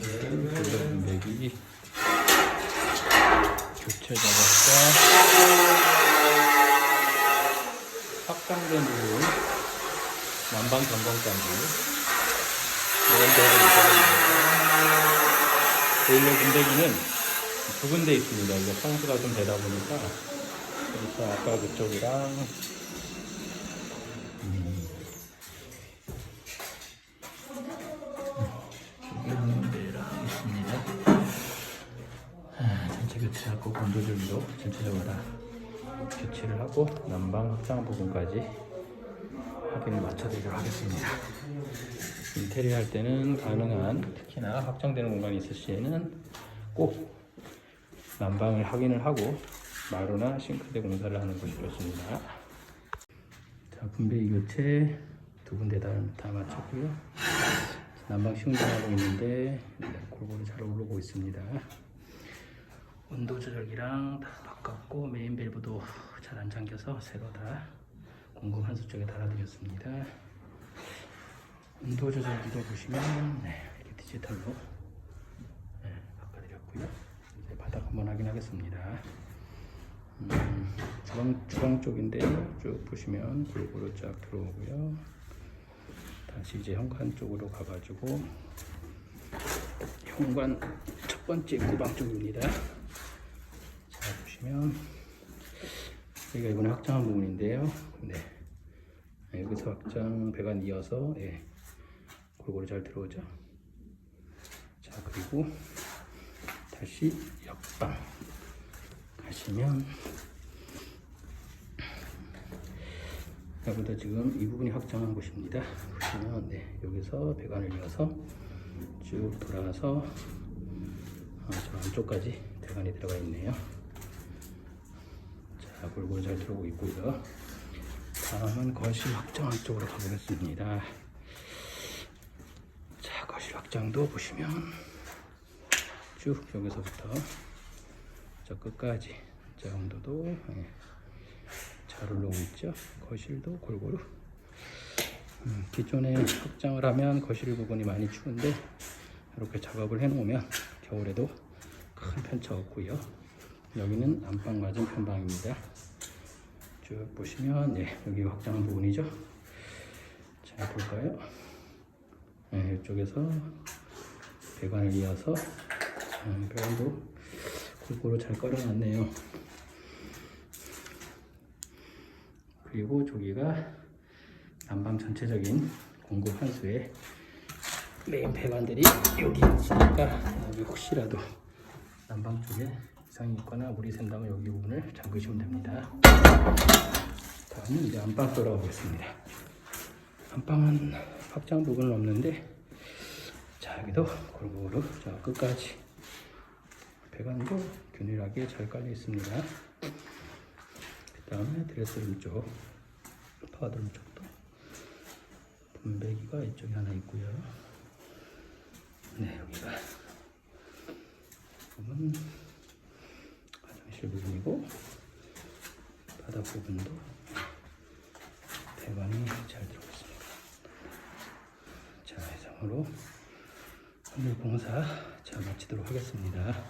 보일러 분배기 교체 작업과 확장된 부분 난방 점검까지 이런 데를 있어야 보일러 분배기는 두 군데 있습니다. 이게 평수가 좀 되다 보니까 아까 그쪽이랑 교체하고 건조줄도 전체적으로 다 교체를 하고 난방 확장 부분까지 확인을 맞춰드리도록 하겠습니다. 인테리어 할 때는 가능한 특히나 확장되는 공간이 있을 시에는 꼭 난방을 확인을 하고 마루나 싱크대 공사를 하는 것이 좋습니다. 자, 분배기 교체 두 군데 다, 다 마쳤고요. 난방 시운전하고 있는데 네, 골고루 잘 오르고 있습니다. 온도 조절기랑 다 바꿨고 메인 밸브도 잘 안 잠겨서 새로 다 공급 한수 쪽에 달아드렸습니다. 온도 조절기도 보시면 네, 이렇게 디지털로 네, 바꿔드렸고요. 이제 바닥 한번 확인하겠습니다. 음, 주방, 주방 쪽인데 쭉 보시면 골고루 쫙 들어오고요. 다시 이제 현관 쪽으로 가가지고 현관 첫 번째 구방 쪽입니다. 자 보시면 여기가 이번에 확장한 부분인데요. 네. 네, 여기서 확장 배관 이어서 예, 골고루 잘 들어오죠. 자 그리고 다시 옆방 가시면 여기다 지금 이 부분이 확장한 곳입니다. 보시면 네, 여기서 배관을 이어서 쭉 돌아서 아, 저 안쪽까지 배관이 들어가 있네요. 자, 골고루 잘 들어오고 있고요. 다음은 거실 확장 쪽으로 가보겠습니다. 자, 거실 확장도 보시면 쭉 여기서부터 저 끝까지 자 온도도 예, 잘 올라오고 있죠. 거실도 골고루. 음, 기존에 확장을 하면 거실 부분이 많이 추운데 이렇게 작업을 해놓으면 겨울에도 큰 편차 없고요. 여기는 안방 맞은 편방입니다. 쭉 보시면 네, 여기 확장한 부분이죠. 자 볼까요? 네, 이쪽에서 배관을 이어서 음, 배관도 골고루 잘 깔아놨네요. 그리고 저기가 난방 전체적인 공급 한수에 메인 배관들이 여기 있으니까 여기 혹시라도 난방 쪽에 이상이 있거나 물이 샌다면 여기 부분을 잠그시면 됩니다. 다음은 이제 안방 돌아가 보겠습니다. 안방은 확장 부분은 없는데 자 여기도 골고루 저 끝까지 배관도 균일하게 잘 깔려 있습니다. 그 다음에 드레스룸 쪽, 파워드룸 쪽도 분배기가 이쪽에 하나 있고요. 네, 여기가 화 장실 부분이고 바닥 부분도 배관이 잘 들어가 있습니다. 자, 이상으로 오늘 공사 자 마치도록 하겠습니다.